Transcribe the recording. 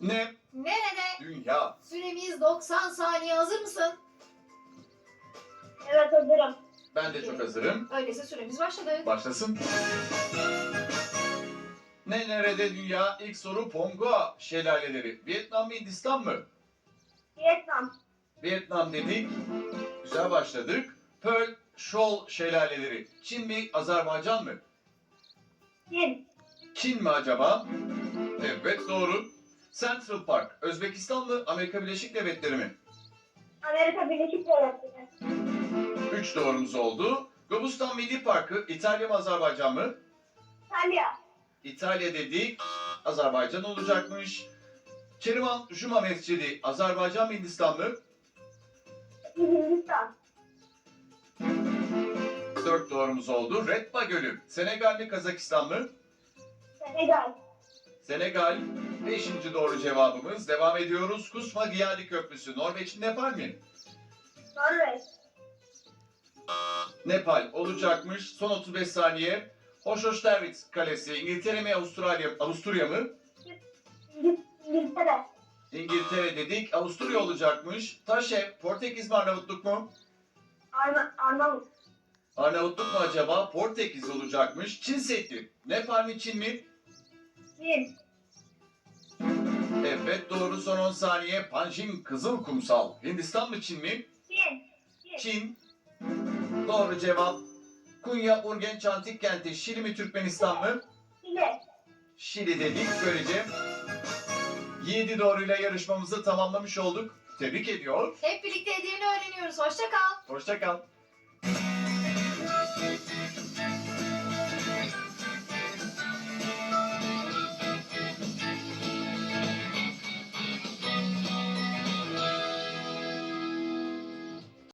Ne? Nerede? Dünya. Süremiz 90 saniye. Hazır mısın? Evet hazırım. Ben de çok hazırım. Öyleyse süremiz başladı. Başlasın. Ne nerede dünya? İlk soru Pongo şelaleleri. Vietnam mı Hindistan mı? Vietnam. Vietnam dedik. Güzel başladık. Pearl Shoal şelaleleri. Çin mi Azerbaycan mı? Çin. Çin mi acaba? Evet doğru. Central Park. Özbekistan mı Amerika Birleşik Devletleri mi? Amerika Birleşik Devletleri. Üç doğrumuz oldu. Gobustan Milli Parkı İtalya mı Azerbaycan mı? İtalya. İtalya dedik. Azerbaycan olacakmış. Keriman Juma Mescidi Azerbaycan mı Hindistan mı? Hindistan. Dört doğrumuz oldu. Redba Gölü Senegal mi Kazakistan mı? Senegal. Senegal. Beşinci doğru cevabımız. Devam ediyoruz. Kusma Giyali Köprüsü Norveç'in Nepal mi? Norveç. Nepal olacakmış. Son 35 saniye. Hoşhoştervitz Kalesi İngiltere mi Avustralya, Avusturya mı? İngiltere. İngiltere dedik. Avusturya olacakmış. Taşev Portekiz mi Arnavutluk mu? Arna, Arnavut. Arnavutluk mu acaba? Portekiz olacakmış. Çin Seddi. Nepal mi Çin mi? Çin. Evet doğru son 10 saniye. Panjim Kızıl Kumsal. Hindistan mı Çin mi? Çin. Çin. Doğru cevap. Kunya Urgenç Antik Kenti. Şili mi Türkmenistan mı? Şili. Şili dedik. Böylece 7 doğruyla yarışmamızı tamamlamış olduk. Tebrik ediyor. Hep birlikte hediyeni öğreniyoruz. Hoşça kal. Hoşça kal.